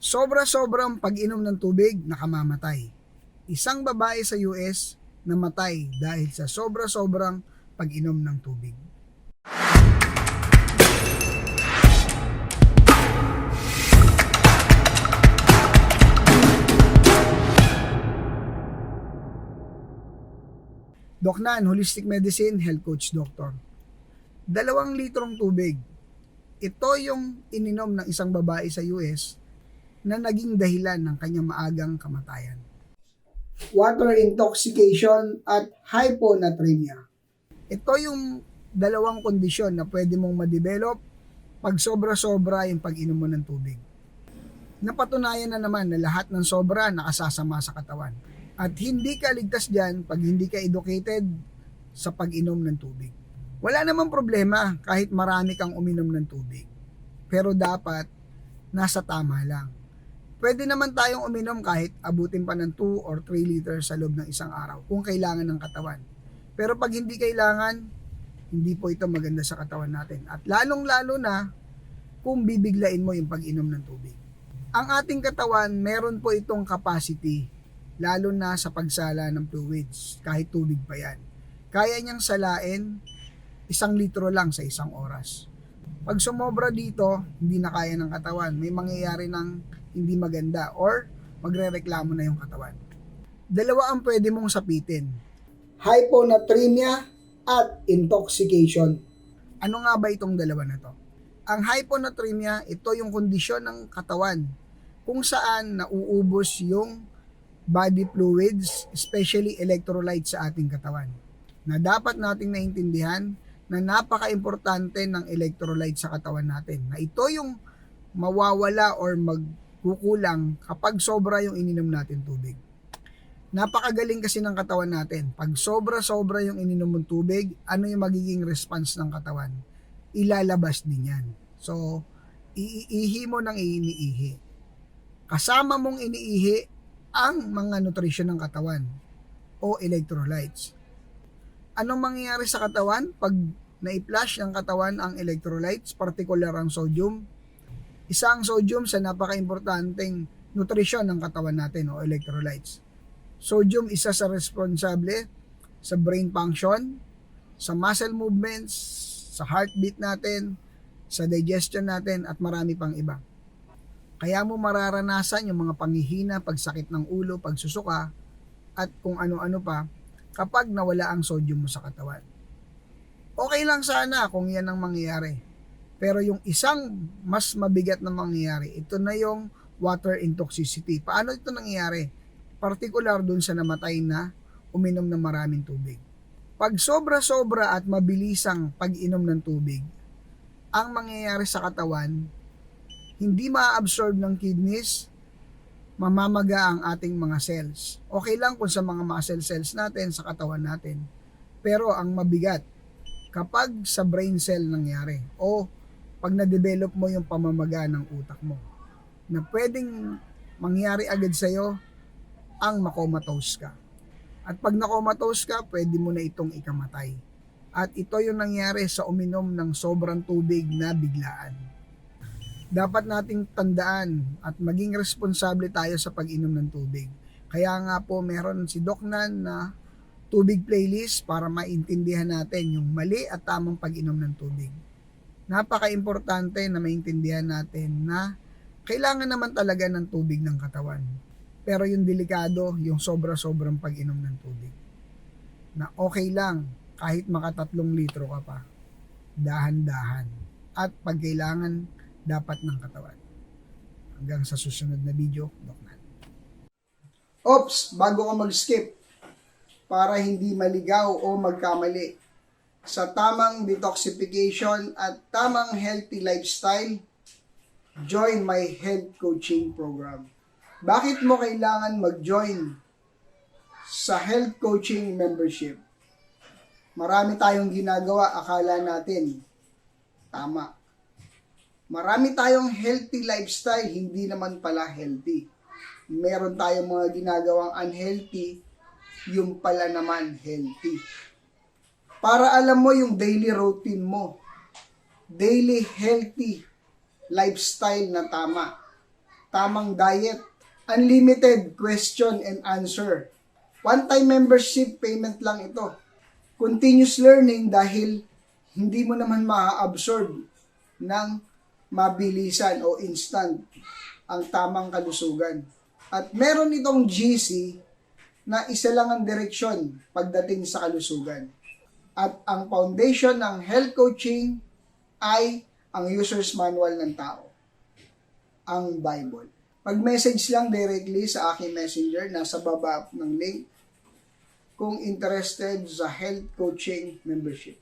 Sobra-sobrang pag-inom ng tubig, nakamamatay. Isang babae sa US namatay dahil sa sobra-sobrang pag-inom ng tubig. Doc Nan, Holistic Medicine, Health Coach Doctor. Dalawang litrong tubig. Ito yung ininom ng isang babae sa US na naging dahilan ng kanyang maagang kamatayan. Water intoxication at hyponatremia. Ito yung dalawang kondisyon na pwede mong ma-develop pag sobra-sobra yung pag-inom mo ng tubig. Napatunayan na naman na lahat ng sobra nakasasama sa katawan. At hindi ka ligtas dyan pag hindi ka educated sa pag-inom ng tubig. Wala namang problema kahit marami kang uminom ng tubig. Pero dapat nasa tama lang. Pwede naman tayong uminom kahit abutin pa ng 2 or 3 liters sa loob ng isang araw kung kailangan ng katawan. Pero pag hindi kailangan, hindi po ito maganda sa katawan natin. At lalong-lalo na kung bibiglain mo yung pag-inom ng tubig. Ang ating katawan, meron po itong capacity, lalo na sa pagsala ng fluids, kahit tubig pa yan. Kaya niyang salain isang litro lang sa isang oras. Pag sumobra dito, hindi na kaya ng katawan. May mangyayari ng hindi maganda or magre-reklamo na yung katawan. Dalawa ang pwede mong sapitin. Hyponatremia at intoxication. Ano nga ba itong dalawa na to? Ang hyponatremia, ito yung kondisyon ng katawan kung saan nauubos yung body fluids, especially electrolytes sa ating katawan. Na dapat nating naintindihan na napaka-importante ng electrolytes sa katawan natin. Na ito yung mawawala or magkukulang kapag sobra yung ininom natin tubig. Napakagaling kasi ng katawan natin. Pag sobra-sobra yung ininom mong tubig, ano yung magiging response ng katawan? Ilalabas din yan. So, iihi mo ng iniihi. Kasama mong iniihi ang mga nutrisyon ng katawan o electrolytes. Anong mangyayari sa katawan pag na-flush ng katawan ang electrolytes, particular ang sodium? Isa ang sodium sa napaka-importanteng nutrisyon ng katawan natin o electrolytes. Sodium isa sa responsable sa brain function, sa muscle movements, sa heartbeat natin, sa digestion natin at marami pang iba. Kaya mo mararanasan yung mga panghihina, pagsakit ng ulo, pagsusuka, at kung ano-ano pa kapag nawala ang sodium mo sa katawan. Okay lang sana kung yan ang mangyayari. Pero yung isang mas mabigat na mangyayari, ito na yung water intoxicity. Paano ito nangyayari? Partikular dun sa namatay na uminom ng maraming tubig. Pag sobra-sobra at mabilisang pag-inom ng tubig, ang mangyayari sa katawan, hindi ma-absorb ng kidneys, mamamaga ang ating mga cells. Okay lang kung sa mga muscle cells natin, sa katawan natin. Pero ang mabigat, kapag sa brain cell nangyari, o pag na-develop mo yung pamamaga ng utak mo, na pwedeng mangyari agad sa'yo, ang makomatose ka. At pag nakomatose ka, pwede mo na itong ikamatay. At ito yung nangyari sa uminom ng sobrang tubig na biglaan. Dapat nating tandaan at maging responsable tayo sa pag-inom ng tubig. Kaya nga po meron si Doc Nan na tubig playlist para maintindihan natin yung mali at tamang pag-inom ng tubig. Napaka-importante na maintindihan natin na kailangan naman talaga ng tubig ng katawan. Pero yung delikado, yung sobra-sobrang pag-inom ng tubig. Na okay lang, kahit makatatlong litro ka pa. Dahan-dahan. At pag kailangan, dapat ng katawan. Hanggang sa susunod na video, Doc Nan. Oops, bago ka mag-skip, para hindi maligaw o magkamali sa tamang detoxification at tamang healthy lifestyle, join my health coaching program. Bakit mo kailangan mag-join sa health coaching membership? Marami tayong ginagawa, akala natin tama. Marami tayong healthy lifestyle, hindi naman pala healthy. Meron tayong mga ginagawang unhealthy, yung pala naman healthy. Para alam mo yung daily routine mo, daily healthy lifestyle na tama tamang diet, unlimited question and answer. One-time membership payment lang ito. Continuous learning dahil hindi mo naman ma-absorb ng mabilisan o instant ang tamang kalusugan. At meron itong GC na isa lang ang direksyon pagdating sa kalusugan. At ang foundation ng health coaching ay ang user's manual ng tao, ang Bible. Pag-message lang directly sa aking messenger, nasa baba ng link, kung interested sa health coaching membership.